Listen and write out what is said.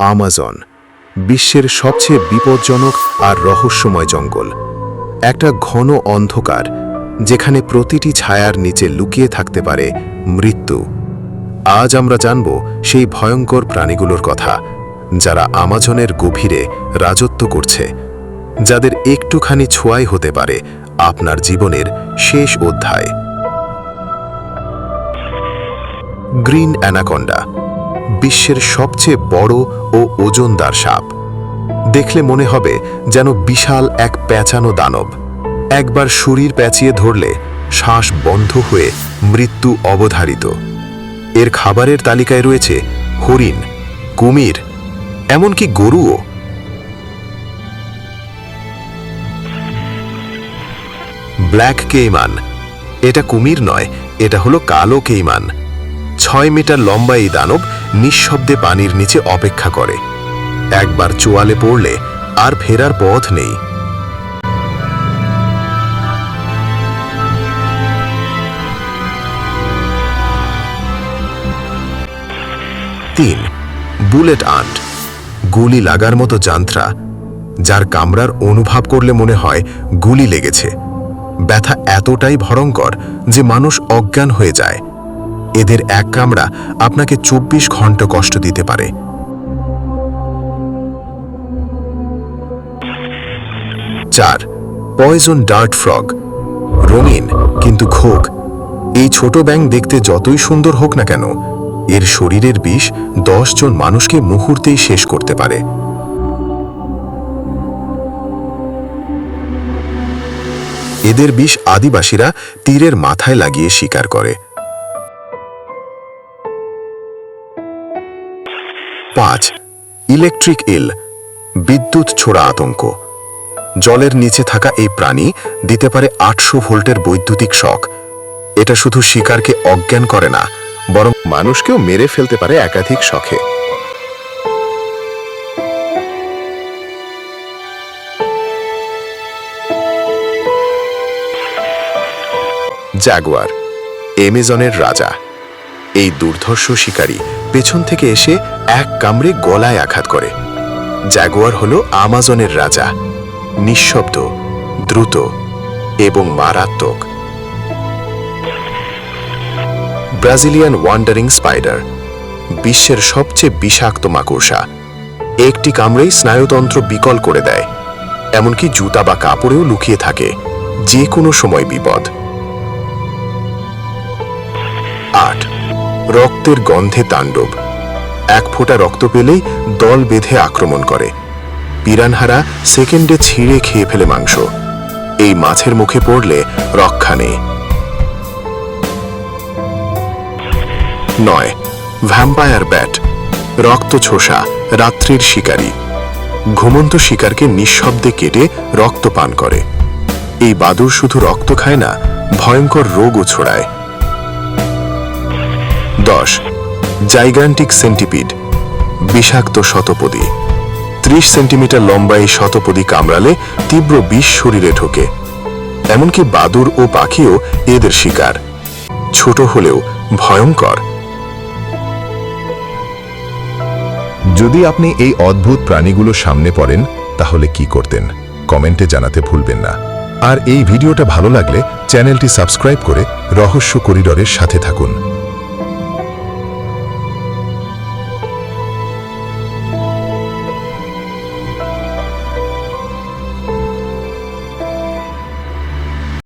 Amazon, বিশ্বের সবচেয়ে বিপজ্জনক আর রহস্যময় জঙ্গল। একটা ঘন অন্ধকার, যেখানে প্রতিটি ছায়ার নিচে লুকিয়ে থাকতে পারে মৃত্যু। আজ আমরা জানব সেই ভয়ঙ্কর প্রাণীগুলোর কথা, যারা আমাজনের গভীরে রাজত্ব করছে, যাদের একটুখানি ছোঁয়াই হতে পারে আপনার জীবনের শেষ অধ্যায়। গ্রিন অ্যানাকন্ডা বিশ্বের সবচেয়ে বড় ও ওজনদার সাপ। দেখলে মনে হবে যেন বিশাল এক প্যাঁচানো দানব। একবার শরীর প্যাঁচিয়ে ধরলে শ্বাস বন্ধ হয়ে মৃত্যু অবধারিত। এর খাবারের তালিকায় রয়েছে হরিণ, কুমির, এমনকি গরুও। ব্ল্যাক কেইমান, এটা কুমির নয়, এটা হলো কালো কেইমান। ছয় মিটার লম্বা এই দানব নিঃশব্দে পানির নিচে অপেক্ষা করে। একবার চোয়ালে পড়লে আর ফেরার পথ নেই। তিন, বুলেট আন্ট, গুলি লাগার মতো যান্ত্রা, যার কামরার অনুভব করলে মনে হয় গুলি লেগেছে। ব্যথা এতটাই ভয়ঙ্কর যে মানুষ অজ্ঞান হয়ে যায়। এদের এক কামড়া আপনাকে চব্বিশ ঘণ্টা কষ্ট দিতে পারে। চার পয়জন ডার্ট ফ্রগ রঙিন কিন্তু ঘোক। এই ছোট ব্যাং দেখতে যতই সুন্দর হোক না কেন, এর শরীরের বিষ জন মানুষকে মুহূর্তেই শেষ করতে পারে। এদের বিষ আদিবাসীরা তীরের মাথায় লাগিয়ে শিকার করে। পাঁচ, ইলেকট্রিক ইল, বিদ্যুৎ ছোড়া আতঙ্ক। জলের নিচে থাকা এই প্রাণী দিতে পারে আটশো ভোল্টের বৈদ্যুতিক শখ এটা শুধু শিকারকে অজ্ঞান করে না, বরং মানুষকেও মেরে ফেলতে পারে একাধিক শখে। জাগুয়ার এমেজনের রাজা। এই দুর্ধর্ষ শিকারী পেছন থেকে এসে এক কামড়ে গলায় আঘাত করে। জাগুয়ার হল আমাজনের রাজা, নিঃশব্দ, দ্রুত এবং মারাত্মক। ব্রাজিলিয়ান ওয়ান্ডারিং স্পাইডার, বিশ্বের সবচেয়ে বিষাক্ত মাকড়সা। একটি কামড়েই স্নায়ুতন্ত্র বিকল করে দেয়, এমনকি জুতা বা কাপড়েও লুকিয়ে থাকে, যে কোনো সময় বিপদ। রক্তের গন্ধে তাণ্ডব। এক ফোঁটা রক্ত পেলেই দল বেঁধে আক্রমণ করে। পিরানহারা সেকেন্ডে ছিঁড়ে খেয়ে ফেলে মাংস। এই মাছের মুখে পড়লে রক্ষা নেই। নয়, ভ্যাম্পায়ার ব্যাট, রক্ত ছোষা রাত্রির শিকারী। ঘুমন্ত শিকারকে নিঃশব্দে কেটে রক্ত পান করে। এই বাদুর শুধু রক্ত খায় না, ভয়ঙ্কর রোগও ছড়ায়। দশ। জাইগান্টিক সেন্টিপিড, বিষাক্ত শতপদী। ত্রিশ সেন্টিমিটার লম্বা এই শতপদী কামড়ালে তীব্র বিষ শরীরে ঢোকে। এমনকি বাদুর ও পাখিও এদের শিকার। ছোট হলেও ভয়ঙ্কর। যদি আপনি এই অদ্ভুত প্রাণীগুলো সামনে পড়েন, তাহলে কি করতেন? কমেন্টে জানাতে ভুলবেন না। আর এই ভিডিওটা ভালো লাগলে চ্যানেলটি সাবস্ক্রাইব করে রহস্য করিডরের সাথে থাকুন।